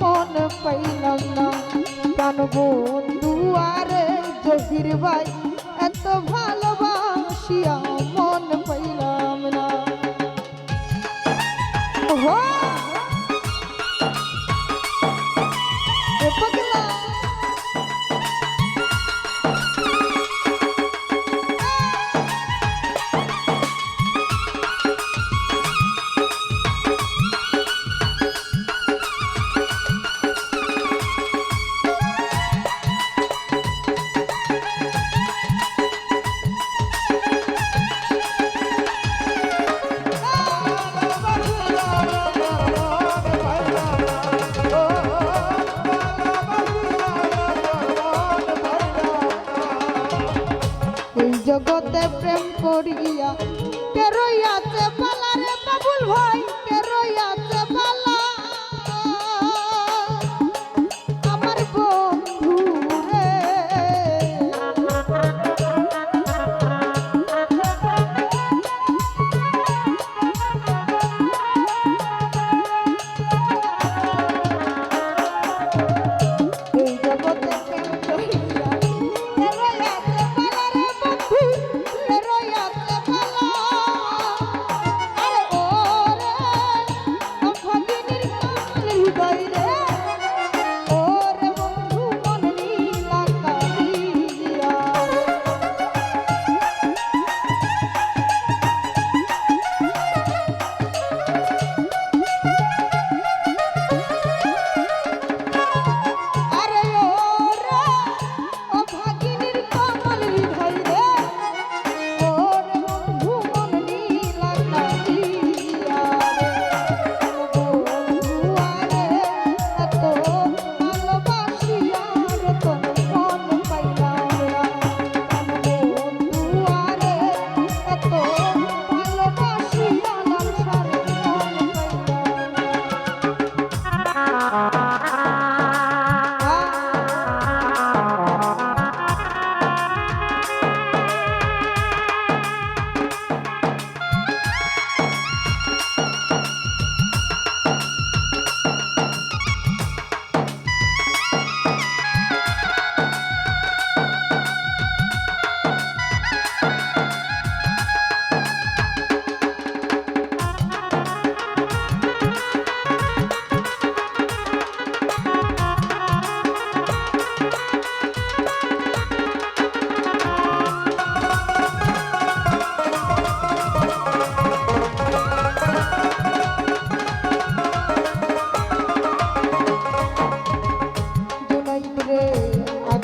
মন পাইলাম না। প্রাণ বন্ধু আরে জহির ভাই এত ভালোবাসিয়া মন পাইলাম না। হো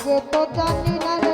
সে তো জানি না